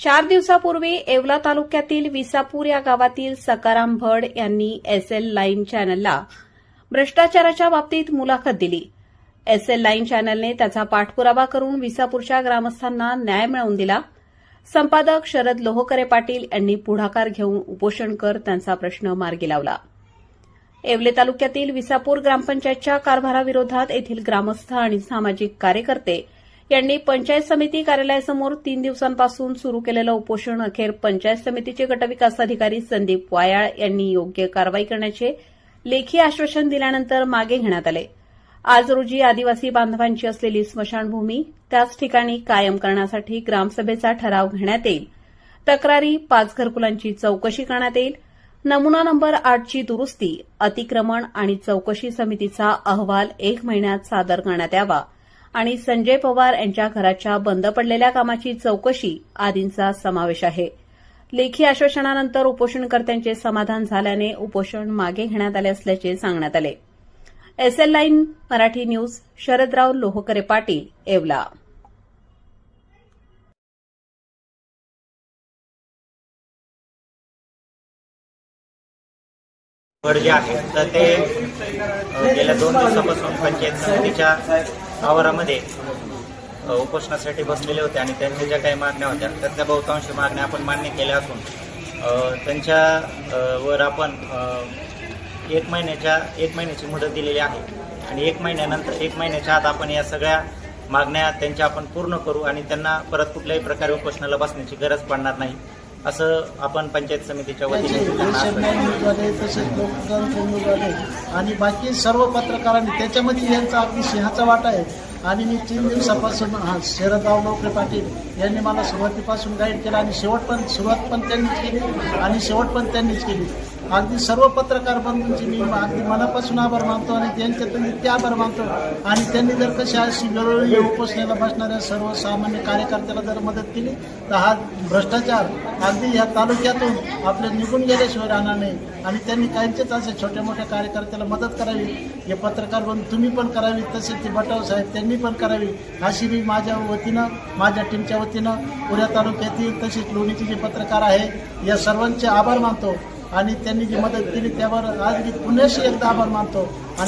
चार दिवसापूर्वी येवला तालुक्यातील विसापूर या गावातील सकाराम भड यांनी एसएल लाईन चॅनलला भ्रष्टाचाराच्या बाबतीत मुलाखत दिली. एसएल लाईन चॅनलने त्याचा पाठपुरावा करून विसापूरच्या ग्रामस्थांना न्याय मिळवून दिला. संपादक शरद लोहकरे पाटील यांनी पुढाकार घेऊन उपोषण कर त्यांचा प्रश्न मार्गी लावला. येवले तालुक्यातील विसापूर ग्रामपंचायतच्या कारभाराविरोधात येथील ग्रामस्थ आणि सामाजिक कार्यकर्ते यांनी पंचायत समिती कार्यालयासमोर तीन दिवसांपासून सुरू केलेलं उपोषण अखेर पंचायत समितीचे गटविकास अधिकारी संदीप वायाळ यांनी योग्य कारवाई करण्याचे लेखी आश्वासन दिल्यानंतर मागे घेण्यात आले. आज रोजी आदिवासी बांधवांची असलेली स्मशानभूमी त्याच ठिकाणी कायम करण्यासाठी ग्रामसभेचा ठराव घेण्यात येईल. तक्रारी पाच घरकुलांची चौकशी करण्यात येईल. नमुना नंबर आठची दुरुस्ती अतिक्रमण आणि चौकशी समितीचा अहवाल एक महिन्यात सादर करण्यात यावा. आणि संजय पवार यांच्या घराच्या बंद पडलेल्या कामाची चौकशी आदींचा समावेश आहे. लेखी आश्वासनानंतर उपोषणकर्त्यांचे समाधान झाल्याने उपोषण मागे घेण्यात आले असल्याचे सांगण्यात आले. SL line Marathi news Sharadrao Lohkare Patil Yeola. गड जे आहे तर ते गेल्या दोन दिवसापासून पंचायत समितीच्या आवारामध्ये उपोषणासाठी बसलेले होते आणि त्यांच्या ज्या काही मागण्या होत्या त्यातल्या बहुतांश मागण्या आपण मान्य केल्या असून त्यांच्या वर आपण एक महिन्याच्या एक महिन्याची मुदत दिलेली आहे. आणि एक महिन्यानंतर एक महिन्याच्या आत आपण या सगळ्या मागण्या त्यांच्या आपण पूर्ण करू आणि त्यांना परत कुठल्याही प्रकारे उपोषणाला बसण्याची गरज पडणार नाही. असं आपण पंचायत समितीच्या वतीने तसेच आणि बाकी सर्व पत्रकारांनी त्याच्यामध्ये यांचा अगदी सिंहाचा वाटा आहे. आणि मी तीन दिवसापासून हा शरदराव लोकरे पाटील यांनी मला सुरुवातीपासून गाईड केलं आणि शेवट पण सुरुवात पण त्यांनीच केली आणि शेवट पण त्यांनीच केली. अगदी सर्व पत्रकार बंधूंची मी अगदी मनापासून आभार मानतो आणि त्यांच्यातून इतके आभार मानतो. आणि त्यांनी जर कशी अशी वेळोवेळी उपोषणाला बसणाऱ्या सर्व सामान्य कार्यकर्त्याला जर मदत केली तर हा भ्रष्टाचार अगदी या तालुक्यातून आपले निघून गेल्याशिवाय राहणार नाही. आणि त्यांनी काहींचेच असे छोट्या मोठ्या कार्यकर्त्याला मदत करावी. हे पत्रकार बंधू तुम्ही पण करावी तसेच ते बटाव साहेब त्यांनी पण करावी. अशी मी माझ्या वतीनं माझ्या टीमच्या वतीनं पुऱ्या तालुक्यातील तसेच लोणीचे जे पत्रकार आहे या सर्वांचे आभार मानतो. आणि त्यांनी जी मदत केली त्यावर आज मी पुण्याशी एकदा आभार मानतो.